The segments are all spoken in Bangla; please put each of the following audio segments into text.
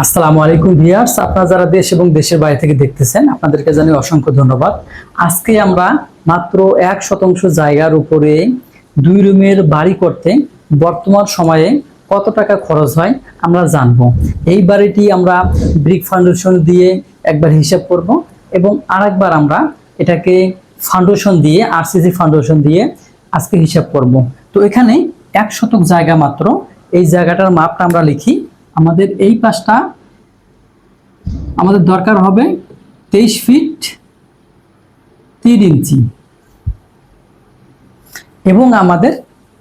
আসসালামু আলাইকুম ভিয়ার্স আপনারা যারা দেশ এবং দেশের বাইরে থেকে দেখতেছেন, আপনাদেরকে জানাই অসংখ্য ধন্যবাদ। আজকে আমরা মাত্র এক শতাংশ জায়গার উপরে দুই রুমের বাড়ি করতে বর্তমান সময়ে কত টাকা খরচ হয় আমরা জানব। এই বাড়িটি আমরা ব্রিক ফাউন্ডেশন দিয়ে একবার হিসাব করব এবং আরেকবার আমরা এটাকে ফাউন্ডেশন দিয়ে, আরসিসি ফাউন্ডেশন দিয়ে আজকে হিসাব করব। তো এখানে এক শতক জায়গা মাত্র, এই জায়গাটার মাপটা আমরা লিখি আমাদের এই পাশটা আমাদের দরকার হবে তেইশ ফিট তিন ইঞ্চি। এবং আমাদের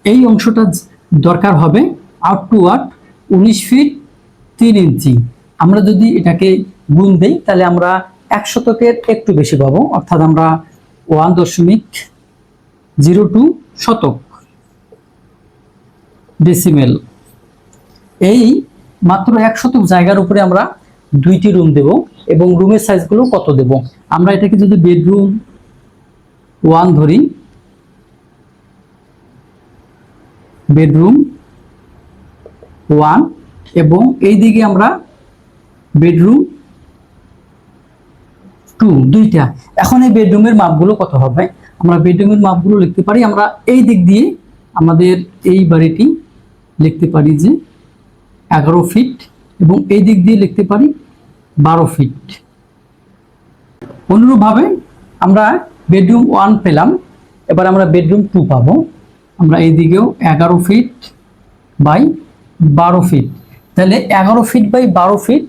এই অংশটা দরকার হবে আউট টু আউট উনিশ ফিট তিন ইঞ্চি। আমরা যদি এটাকে গুণ দেই, তাহলে আমরা এক শতকের একটু বেশি পাবো, অর্থাৎ আমরা ওয়ান দশমিক জিরো টু শতক ডেসিমেল এই মাত্র এক শতক জায়গার উপরে আমরা দুইটি রুম দেব এবং রুমের সাইজগুলো কত দেব? আমরা এটাকে যদি বেডরুম ওয়ান ধরি বেডরুম ওয়ান এবং এই দিকে আমরা বেডরুম টু দুইটা। এখন এই বেডরুমের মাপগুলো কত হবে? আমরা বেডরুমের মাপগুলো লিখতে পারি। আমরা এই দিক দিয়ে আমাদের এই বাড়িটি লিখতে পারি যে এগারো ফিট এবং এই দিক দিয়ে লিখতে পারি বারো ফিট অনুরূপভাবে আমরা বেডরুম ওয়ান পেলাম। এবার আমরা বেডরুম টু পাবো। আমরা এই দিকেও এগারো ফিট বাই বারো ফিট তাহলে এগারো ফিট বাই বারো ফিট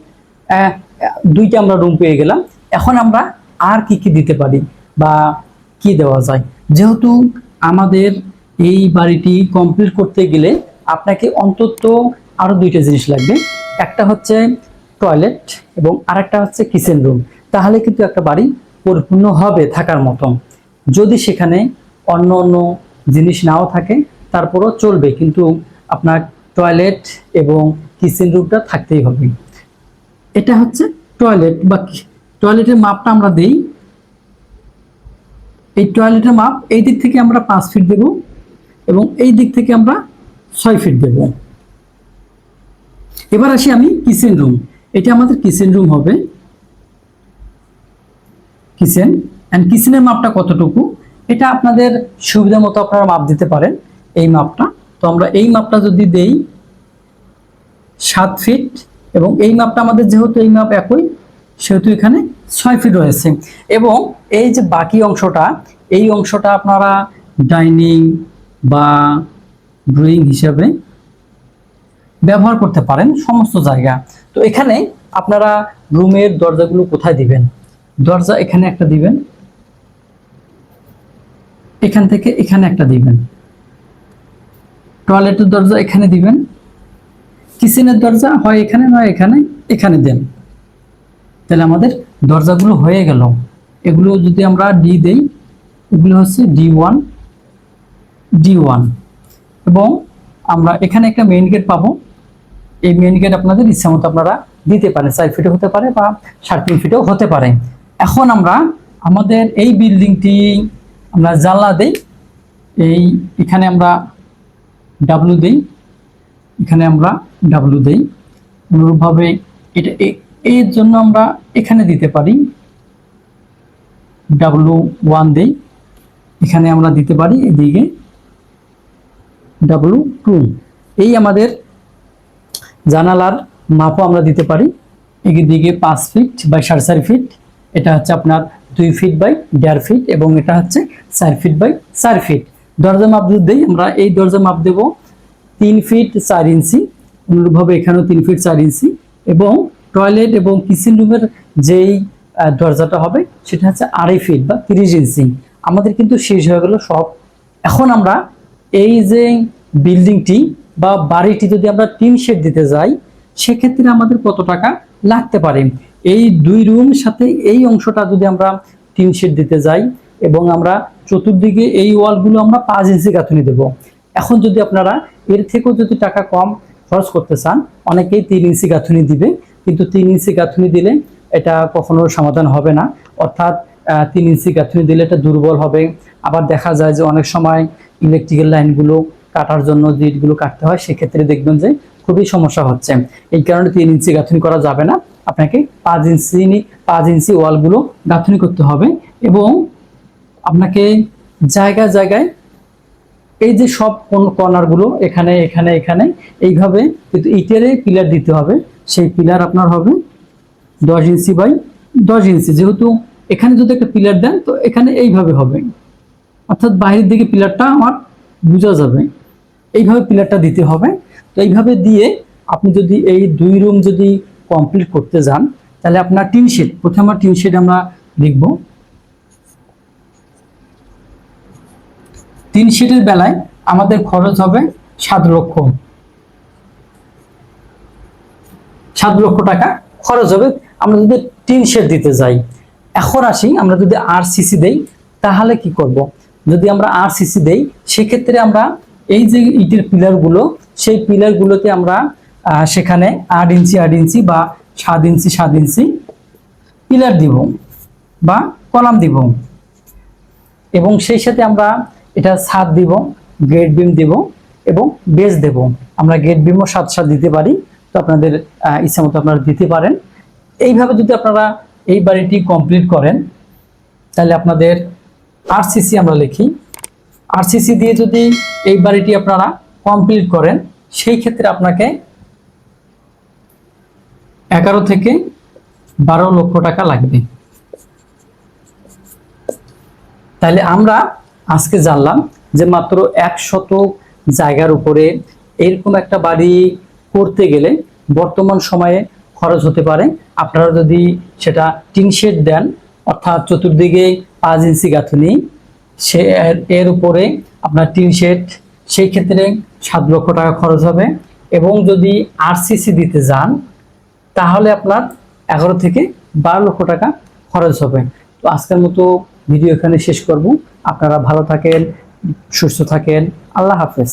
দুইটা আমরা রুম পেয়ে গেলাম। এখন আমরা আর কি কি দিতে পারি বা কি দেওয়া যায়? যেহেতু আমাদের এই বাড়িটি কমপ্লিট করতে গেলে আপনাকে অন্তত আরও দুইটা জিনিস লাগবে। একটা হচ্ছে টয়লেট এবং আরেকটা হচ্ছে কিচেন রুম তাহলে কিন্তু একটা বাড়ি পরিপূর্ণ হবে থাকার মতো যদি সেখানে অন্য অন্য জিনিস নাও থাকে, তারপরও চলবে। কিন্তু আপনার টয়লেট এবং কিচেন রুমটা থাকতেই হবে। এটা হচ্ছে টয়লেট বা টয়লেটের মাপটা আমরা দেই। এই টয়লেটের মাপ এই দিক থেকে আমরা পাঁচ ফিট দেব এবং এই দিক থেকে আমরা ছয় ফিট দেব। এবার আসি আমি কিচেন রুম এটা আমাদের কিচেন রুম হবে। কিচেন অ্যান্ড কিচেনের মাপটা কতটুকু? এটা আপনাদের সুবিধা মতো আপনারা মাপ দিতে পারেন এই মাপটা। তো আমরা এই মাপটা যদি দেই সাত ফিট এবং এই মাপটা আমাদের যেহেতু এই মাপ একই, সেহেতু এখানে ছয় ফিট রয়েছে। এবং এই যে বাকি অংশটা, এই অংশটা আপনারা ডাইনিং বা ড্রয়িং হিসাবে ব্যবহার করতে পারেন সমস্ত জায়গা। তো এখানে আপনারা রুমের দরজাগুলো কোথায় দিবেন? দরজা এখানে একটা দিবেন। এখান থেকে এখানে একটা দিবেন। টয়লেটের দরজা এখানে দিবেন। কিচেনের দরজা হয় এখানে নয় এখানে এখানে দেন। তাহলে আমাদের দরজাগুলো হয়ে গেল। এগুলো যদি আমরা ডি দেই, এগুলো হচ্ছে ডি ওয়ান ডি ওয়ান এবং আমরা এখানে একটা মেইন গেট পাবো। এই মেন গেট আপনাদের ইচ্ছা মতো আপনারা দিতে পারেন চার ফিটও হতে পারে বা সাড়ে তিন ফিটও হতে পারে। এখন আমরা আমাদের এই বিল্ডিংটি আমরা জানলা দেই, এই এখানে আমরা ডাব্লু দেই, এখানে আমরা ডাব্লু দেই। অনুরূপভাবে এটা এর জন্য আমরা এখানে দিতে পারি ডাব্লু ওয়ান দেই। এখানে আমরা দিতে পারি এদিকে ডাব্লু টু এই আমাদের জানালার মাপও আমরা দিতে পারি। এদিকে পাঁচ ফিট বাই সাড়ে চার ফিট এটা হচ্ছে আপনার দুই ফিট বাই দেড় ফিট এবং এটা হচ্ছে চার ফিট বাই চার ফিট দরজা মাপ দিই, আমরা এই দরজা মাপ দেব তিন ফিট চার ইঞ্চি, অনুরূপভাবে এখানেও তিন ফিট চার ইঞ্চি এবং টয়লেট এবং কিচেন রুমের যেই দরজাটা হবে, সেটা হচ্ছে আড়াই ফিট বা তিরিশ ইঞ্চি। আমাদের কিন্তু শেষ হয়ে গেল সব। এখন আমরা এই যে বিল্ডিংটি বা বাড়িটি যদি আমরা টিন শেড দিতে যাই, সেক্ষেত্রে আমাদের কত টাকা লাগতে পারে? এই দুই রুম সাথে এই অংশটা যদি আমরা তিন শেড দিতে যাই এবং আমরা চতুর্দিকে এই ওয়ালগুলো আমরা পাঁচ ইঞ্চি গাঁথুনি দেব। এখন যদি আপনারা এর থেকেও যদি টাকা কম খরচ করতে চান, অনেকেই তিন ইঞ্চি গাঁথুনি দিবে, কিন্তু তিন ইঞ্চি গাঁথুনি দিলে এটা কখনো সমাধান হবে না। অর্থাৎ তিন ইঞ্চি গাঁথুনি দিলে এটা দুর্বল হবে। আবার দেখা যায় যে অনেক সময় ইলেকট্রিক্যাল লাইনগুলো কাটার জন্য যে ইটগুলো কাটতে হয়, সেক্ষেত্রে দেখবেন যে খুবই সমস্যা হচ্ছে। এই কারণে তিন ইঞ্চি গাঁথনি করা যাবে না। আপনাকে পাঁচ ইঞ্চি পাঁচ ইঞ্চি ওয়ালগুলো গাঁথনি করতে হবে এবং আপনাকে জায়গা জায়গায় এই যে সব কর্নারগুলো এখানে এখানে এখানে, এইভাবে কিন্তু ইটের পিলার দিতে হবে। সেই পিলার আপনার হবে দশ ইঞ্চি বাই দশ ইঞ্চি। যেহেতু এখানে যদি একটা পিলার দেন, তো এখানে এইভাবে হবে। অর্থাৎ বাইরের দিকে পিলারটা আমার বোঝা যাবে। এইভাবে পিলারটা দিতে হবে। তো এইভাবে দিয়ে আপনি যদি এই দুই রুম যদি কমপ্লিট করতে যান, তাহলে আপনার টিন শেড প্রথমে আমার টিন শেড আমরা লিখব তিন শেডের বেলায় আমাদের খরচ হবে সাত লক্ষ। সাত লক্ষ টাকা খরচ হবে। আমরা যদি টিন শেড দিতে যাই, এখন আসি আমরা যদি আর সিসি দেই, তাহলে কি করব? যদি আমরা আর সিসি দেই, সেক্ষেত্রে আমরা এই যে ইটের পিলারগুলো সেই পিলারগুলোতে আমরা সেখানে আট ইঞ্চি আট ইঞ্চি বা সাত ইঞ্চি সাত ইঞ্চি পিলার দিব বা কলাম দিব। এবং সেই সাথে আমরা এটা ছাদ দিব গেট বিম দিব এবং বেস দেব। আমরা গেট বিমও সাত সাত দিতে পারি, তো আপনাদের ইচ্ছা মতো আপনারা দিতে পারেন। এইভাবে যদি আপনারা এই বাড়িটি কমপ্লিট করেন, তাহলে আপনাদের আরসিসি আমরা লিখি। আরসিসি দিয়ে যদি এই বাড়িটি আপনারা কমপ্লিট করেন, সেই ক্ষেত্রে আপনাকে এগারো থেকে বারো লক্ষ টাকা লাগবে। তাহলে আমরা আজকে জানলাম যে মাত্র একশত জায়গার উপরে এরকম একটা বাড়ি করতে গেলে বর্তমান সময়ে খরচ হতে পারে। আপনারা যদি সেটা টিন শেড দেন, অর্থাৎ চতুর্দিকে পাঁচ ইঞ্চি গাঁথনি সে এর- উপরে আপনার টিন শেড, সেই ক্ষেত্রে সাত লক্ষ টাকা খরচ হবে। এবং যদি আরসিসি দিতে যান, তাহলে আপনার এগারো থেকে বারো লক্ষ টাকা খরচ হবে। তো আজকের মতো ভিডিও এখানে শেষ করব। আপনারা ভালো থাকেন, সুস্থ থাকেন। আল্লাহ হাফেজ।